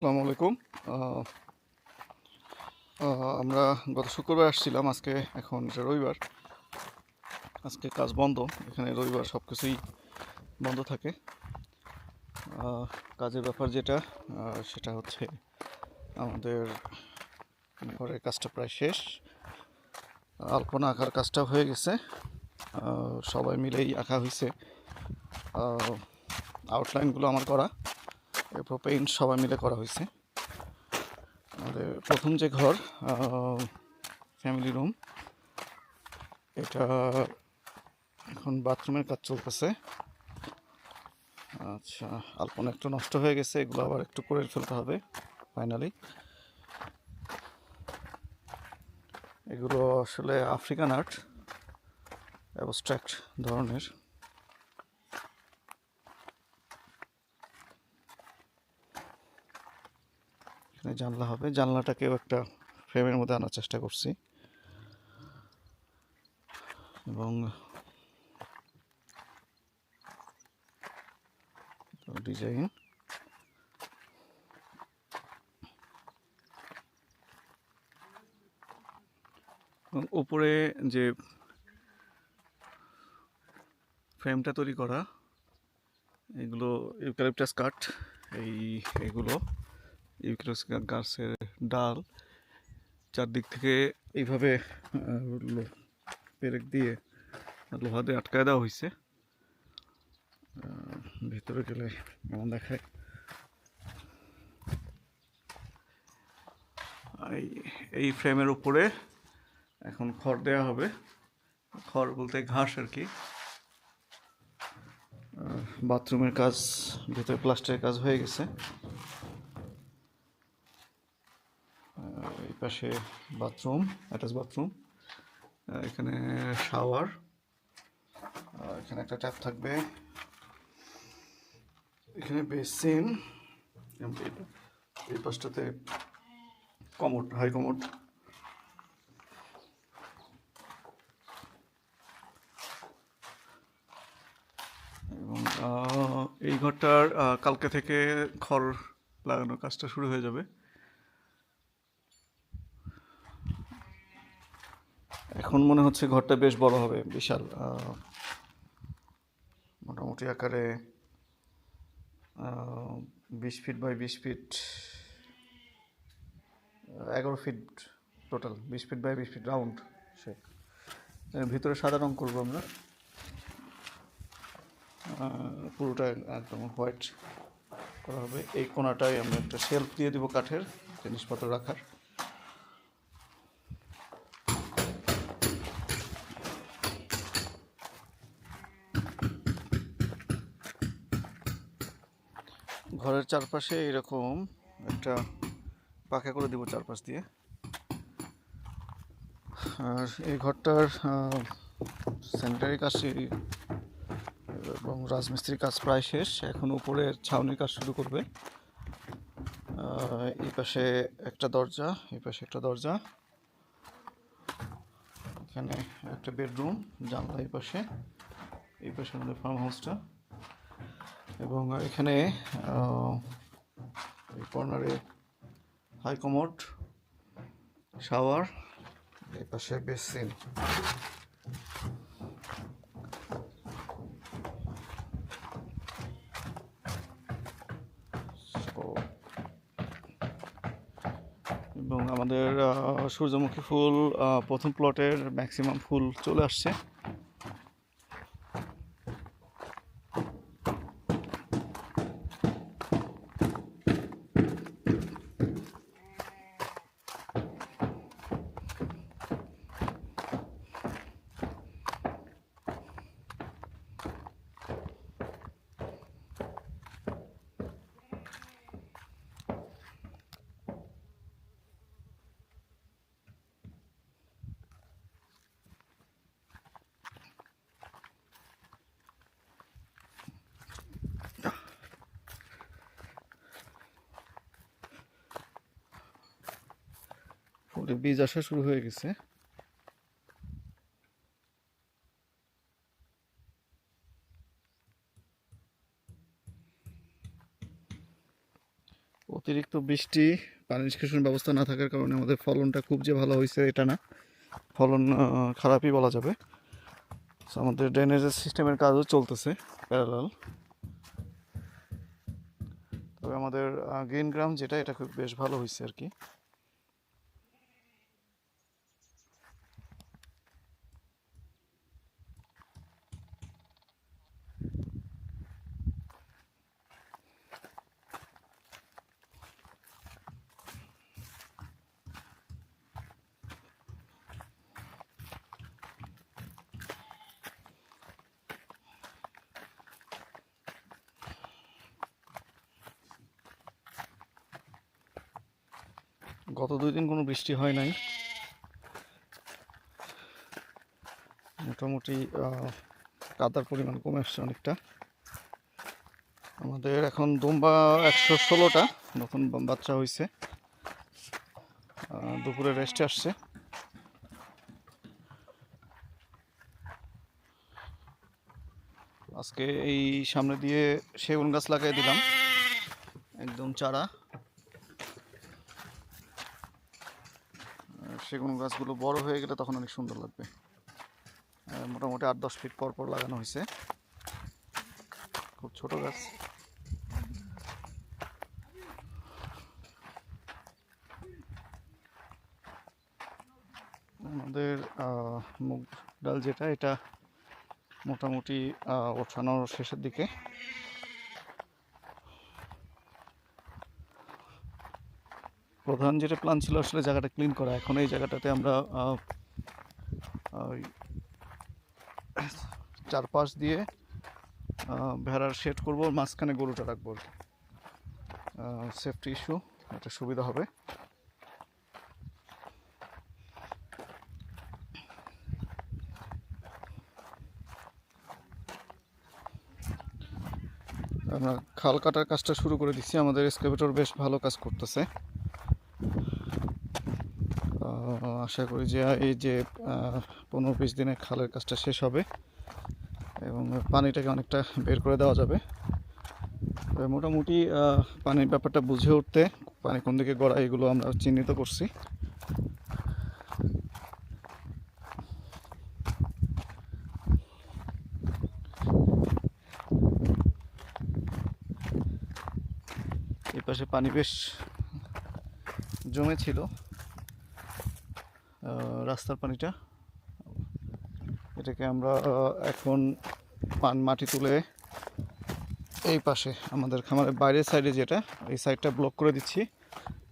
আসসালামু আলাইকুম। আমরা গত শুক্রবার আসছিলাম, আজকে এখন রবিবার। আজকে কাজ বন্ধ, এখানে রবিবার সব কিছুই বন্ধ থাকে। কাজের ব্যাপার যেটা সেটা হচ্ছে আমাদের ঘরের কাজটা প্রায় শেষ। আলপনা আঁকার কাজটা হয়ে গেছে। সবাই মিলেই আঁকা হয়েছে আউটলাইনগুলো আমার করা। পেইন্ট সবাই মিলে করা হয়েছে। আমাদের প্রথম যে ঘর ফ্যামিলি রুম এটা এখন বাথরুমের কাজ চলতেছে। আচ্ছা আলপনা একটু নষ্ট হয়ে গেছে, এগুলো আবার একটু করে ফেলতে হবে ফাইনালি এগুলো আসলে আফ্রিকান আর্ট অ্যাবস্ট্রাক্ট ধরনের। জানলা হবে। জানলাটাকেও একটা ফ্রেমের মধ্যে আনার চেষ্টা করছি। এবং ডিজাইন। এবং উপরে যে ফ্রেমটা তৈরি করা, এগুলো ইউক্যালিপটাস কাঠ, এই, এগুলো। ইউক্যালিপটাস গাছের ডাল চারদিক থেকে এইভাবে পেরেক দিয়ে লোহা দিয়ে আটকায় দেওয়া হয়েছে। ভিতরে গেলে এমন দেখায়। এই এই ফ্রেমের উপরে এখন খড় দেওয়া হবে। খড় বলতে ঘাস আর কি। বাথরুমের কাজ, ভিতরে প্লাস্টারের কাজ হয়ে গেছে আহ, এই পাশে বাথরুম, অ্যাটাচ বাথরুম এখানে শাওয়ার এখানে একটা ট্যাপ থাকবে। এখানে বেসিন এই পাশটাতে কমোড, হাই কমোড। এবং এই ঘরটার কালকে থেকে খড় লাগানোর কাজটা শুরু হয়ে যাবে। এখন মনে হচ্ছে ঘরটা বেশ বড় হবে, বিশাল মোটামুটি আকারে বিশ ফিট বাই বিশ ফিট এগারো ফিট টোটাল বিশ ফিট বাই বিশ ফিট রাউন্ড সে ভিতরে সাদা রং করব আমরা। পুরোটা একদম হোয়াইট করা হবে। এই কোনাটায় আমরা একটা শেলফ দিয়ে দিব কাঠের, জিনিসপত্র রাখার। ঘরের চারপাশে এরকম একটা পাকা করে দিব চারপাশ দিয়ে। আর এই ঘরটার স্যানিটারি কাজ এবং রাজমিস্ত্রির কাজ প্রায় শেষ। এখন উপরের ছাউনির কাজ শুরু করবে। এই পাশে একটা দরজা, এই পাশে একটা দরজা। এখানে একটা বেডরুম, জানলা এই পাশে। এই পাশে আমাদের ফার্ম হাউসটা এবং এখানে কর্নারে হাই কমোড, শাওয়ার, এই পাশে বেসিন। এবং আমাদের সূর্যমুখী ফুল প্রথম প্লটের ম্যাক্সিমাম ফুল চলে আসছে। ফুলে বীজ আসা শুরু হয়ে গেছে। অতিরিক্ত বৃষ্টি, পানি নিষ্কাশন ব্যবস্থা না থাকার কারণে আমাদের ফলনটা খুব যে ভালো হয়েছে এটা না। ফলন খারাপই বলা যাবে। আমাদের ড্রেনেজের সিস্টেমের কাজও চলতেছে প্যারালাল তবে আমাদের গ্রিন গ্রাম যেটা, এটা খুব বেশ ভালো হয়েছে আর কি। গত দুই দিন কোনো বৃষ্টি হয় নাই। মোটামুটি কাদার পরিমাণ কমে আসছে অনেকটা। আমাদের এখন দুম্বা একশো ষোলোটা, নতুন বাচ্চা হয়েছে দুপুরে রেস্টে আসছে। আজকে এই সামনে দিয়ে সেগুন গাছ লাগাই দিলাম। একদম চারা আর সেগুন গাছগুলো বড় হয়ে গেলে তখন অনেক সুন্দর লাগবে। মোটামুটি আট দশ ফিট পর পর লাগানো হয়েছে। খুব ছোট গাছ। আমাদের মুগ ডাল যেটা, এটা মোটামুটি ওঠানোর শেষের দিকে। প্রধান যেটা প্ল্যান ছিল আসলে জায়গাটা ক্লিন করা। এখন এই জায়গাটাতে আমরা ওই চারপাশ দিয়ে ভেড়ার শেড করব মাঝখানে গরুটা রাখব আর কি। সেফটি ইস্যু এটা সুবিধা হবে। আমরা খাল কাটার কাজটা শুরু করে দিচ্ছি। আমাদের এক্সকাভেটর বেশ ভালো কাজ করতেছে। আশা করি যে এই যে পনেরো বিশ দিনে খালের কাজটা শেষ হবে এবং পানিটাকে অনেকটা বের করে দেওয়া যাবে। মোটামুটি পানির ব্যাপারটা বুঝে উঠতে পানি কোন দিকে গড়া এগুলো আমরা চিহ্নিত করছি। এই পাশে পানি বেশ জমেছিল রাস্তার পানিটা। এটাকে আমরা এখন পান মাটি তুলে এই পাশে আমাদের খামারের বাইরের সাইডে যেটা, এই সাইডটা ব্লক করে দিচ্ছি,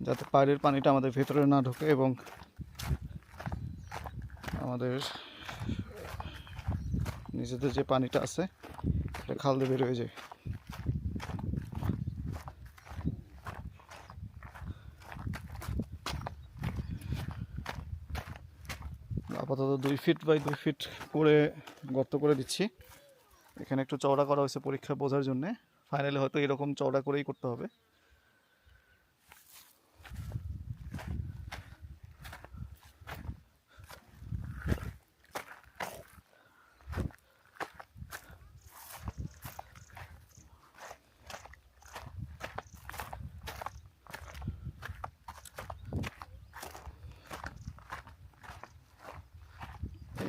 যাতে বাইরের পানিটা আমাদের ভেতরে না ঢোকে এবং আমাদের নিজেদের যে পানিটা আছে এটা খাল দিয়ে বের হয়ে যায়। আপাতত দুই ফিট বাই দুই ফিট করে গর্ত করে দিচ্ছি। এখানে একটু চওড়া করা হয়েছে পরীক্ষা বোঝার জন্যে। ফাইনালি হয়তো এরকম চওড়া করেই করতে হবে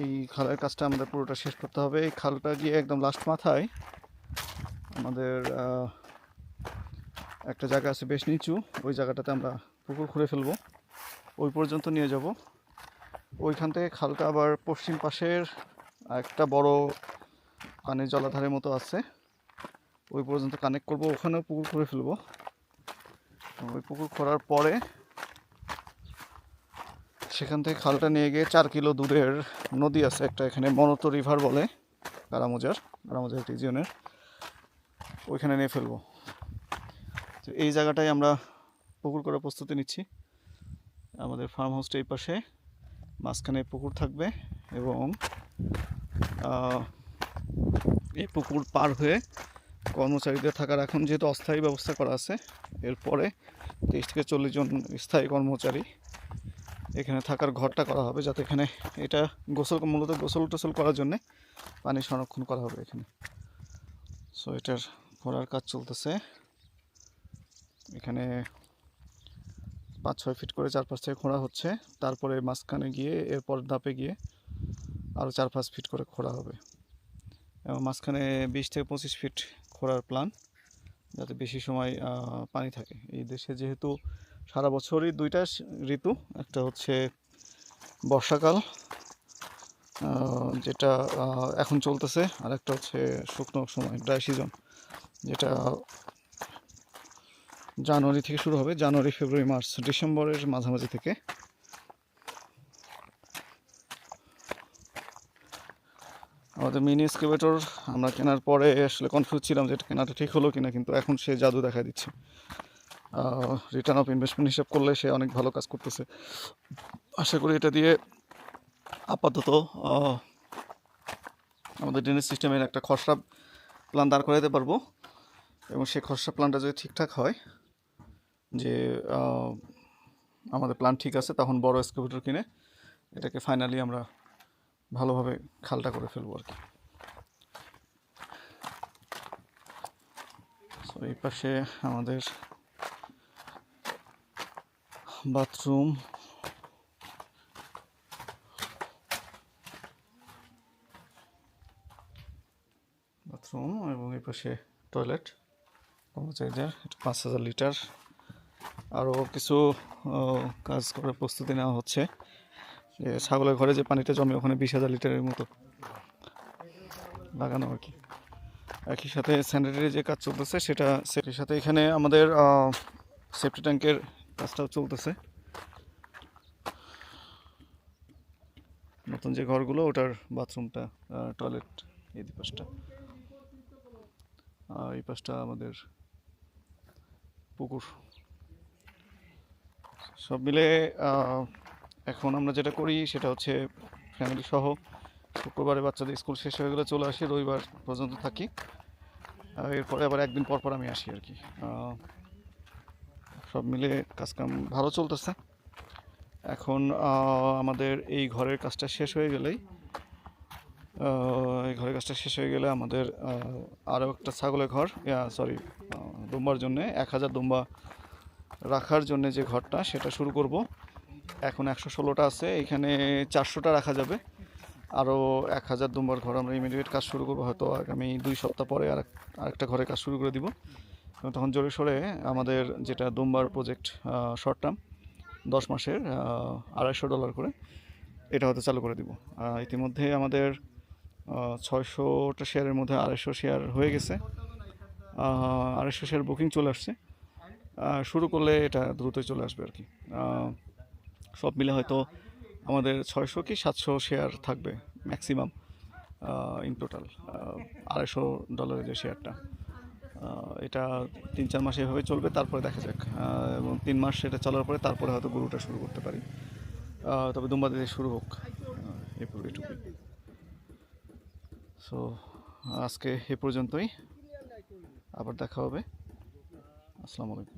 এই খালের কাজটা আমাদের পুরোটা শেষ করতে হবে। এই খালটা গিয়ে একদম লাস্ট মাথায়। আমাদের একটা জায়গা আছে বেশ নিচু। ওই জায়গাটাতে আমরা পুকুর খুঁড়ে ফেলব। ওই পর্যন্ত নিয়ে যাব। ওইখান থেকে খালটা আবার পশ্চিম পাশের একটা বড় পানির জলাধারের মতো আছে। ওই পর্যন্ত কানেক্ট করব। ওখানেও পুকুর খুঁড়ে ফেলব। ওই পুকুর খোঁড়ার পরে সেখান থেকে খালটা নিয়ে গিয়ে চার কিলো দূরের নদী আছে একটা এখানে মনত রিভার বলে, কারামুজার কারামুজার রিজিয়নের ওইখানে নিয়ে ফেলব। তো এই জায়গাটায় আমরা পুকুর করার প্রস্তুতি নিচ্ছি। আমাদের ফার্ম হাউসটা এই পাশে, মাঝখানে পুকুর থাকবে এবং এই পুকুর পার হয়ে কর্মচারীদের থাকার এখন যেহেতু অস্থায়ী ব্যবস্থা করা আছে, এরপরে তিরিশ থেকে চল্লিশ জন স্থায়ী কর্মচারী এখানে থাকার ঘরটা করা হবে যাতে এখানে এটা গোসল, মূলত গোসল টোসল করার জন্য পানি সংরক্ষণ করা হবে এখানে। সো এটার করার কাজ চলতেছে। এখানে পাঁচ, ছয় ফিট করে চারপাশ থেকে খোঁড়া হচ্ছে। তারপরে মাঝখানে গিয়ে, এরপর ধাপে গিয়ে আরও চার, পাঁচ ফিট করে খোঁড়া হবে। এবং মাঝখানে বিশ থেকে পঁচিশ ফিট খোঁড়ার প্ল্যান যাতে বেশি সময় পানি থাকে। এই দেশে যেহেতু সারা বছরই দুইটা ঋতু, একটা হচ্ছে বর্ষাকাল যেটা এখন চলতেছে, আর একটা হচ্ছে শুকনো সময় ড্রাই সিজন যেটা জানুয়ারি থেকে শুরু হবে, জানুয়ারি, ফেব্রুয়ারি, মার্চ, ডিসেম্বরের মাঝামাঝি থেকে। আমাদের মিনি এক্সকেভেটর, আমরা কেনার পরে আসলে কনফিউজ ছিলাম যে এটা কেনাটা ঠিক হলো কিনা, কিন্তু এখন সে জাদু দেখা দিচ্ছে। রিটার্ন অফ ইনভেস্টমেন্ট হিসাব করলে সে অনেক ভালো কাজ করতেছে। আশা করি এটা দিয়ে আপাতত আমাদের ড্রেনেজ সিস্টেমের একটা খসড়া প্ল্যান দাঁড় করাতে পারব। এবং সেই খসড়া প্ল্যানটা যদি ঠিকঠাক হয়, যে আমাদের প্ল্যান ঠিক আছে, তখন বড় এক্সকেভেটর কিনে এটাকে ফাইনালি আমরা ভালোভাবে খালটা করে ফেলব আর কি। এই পাশে আমাদের বাথরুম। বাথরুম এবং এই পাশে টয়লেট। কর্মচারীদের এটা পাঁচ হাজার লিটার। আরও কিছু কাজ করে প্রস্তুতি নেওয়া হচ্ছে। যে ছাগলের ঘরে যে পানিটা জমে, ওখানে বিশ হাজার লিটারের মতো লাগানো আর কি। একই সাথে স্যানিটারি যে কাজ চলতেছে, সেটা, সেটির সাথে এখানে আমাদের সেফটি ট্যাঙ্কের কাজটাও চলতেছে। নতুন যে ঘরগুলো, ওটার বাথরুমটা টয়লেট এই পাশটা। আর এই পাশটা আমাদের পুকুর। সব মিলে এখন আমরা যেটা করি, সেটা হচ্ছে ফ্যামিলি সহ শুক্রবারে বাচ্চাদের স্কুল শেষ হয়ে গেলে চলে আসি, রবিবার পর্যন্ত থাকি। এরপরে আবার একদিন পর পর আমি আসি আর কি। সব মিলে কাজকাম ভালো চলতেছে। এখন আমাদের এই ঘরের কাজটা শেষ হয়ে গেলেই এই ঘরের কাজটা শেষ হয়ে গেলে আমাদের আরও একটা ছাগলের ঘর সরি দুম্বার জন্যে, এক হাজার দুম্বা রাখার জন্য যে ঘরটা, সেটা শুরু করব। এখন একশো ষোলোটা আছে, এখানে চারশোটা রাখা যাবে। আরও এক হাজার দুম্বার ঘর আমরা ইমিডিয়েট কাজ শুরু করব, হয়তো আগামী দুই সপ্তাহ পরে আর আরেকটা ঘরের কাজ শুরু করে দিব। তখন জোরে সোরে আমাদের যেটা দুম্বার প্রজেক্ট শর্ট টার্ম দশ মাসের আড়াইশো ডলার করে এটা হয়তো চালু করে দিব। ইতিমধ্যে আমাদের ছয়শোটা শেয়ারের মধ্যে আড়াইশো শেয়ার হয়ে গেছে। আড়াইশো শেয়ার বুকিং চলে আসছে। শুরু করলে এটা দ্রুতই চলে আসবে আর কি। সব মিলে হয়তো আমাদের ছয়শো কি সাতশো শেয়ার থাকবে ম্যাক্সিমাম ইন টোটাল আড়াইশো ডলারের যে শেয়ারটা এটা তিন চার মাস এভাবে চলবে, তারপরে দেখা যাক। এবং তিন মাস এটা চলার পরে তারপরে হয়তো গরুটা শুরু করতে পারি। তবে দুম্বা দিয়ে শুরু হোক। এ এই পুরো এটুকুই সো আজকে এ পর্যন্তই। আবার দেখা হবে। আসসালামু আলাইকুম।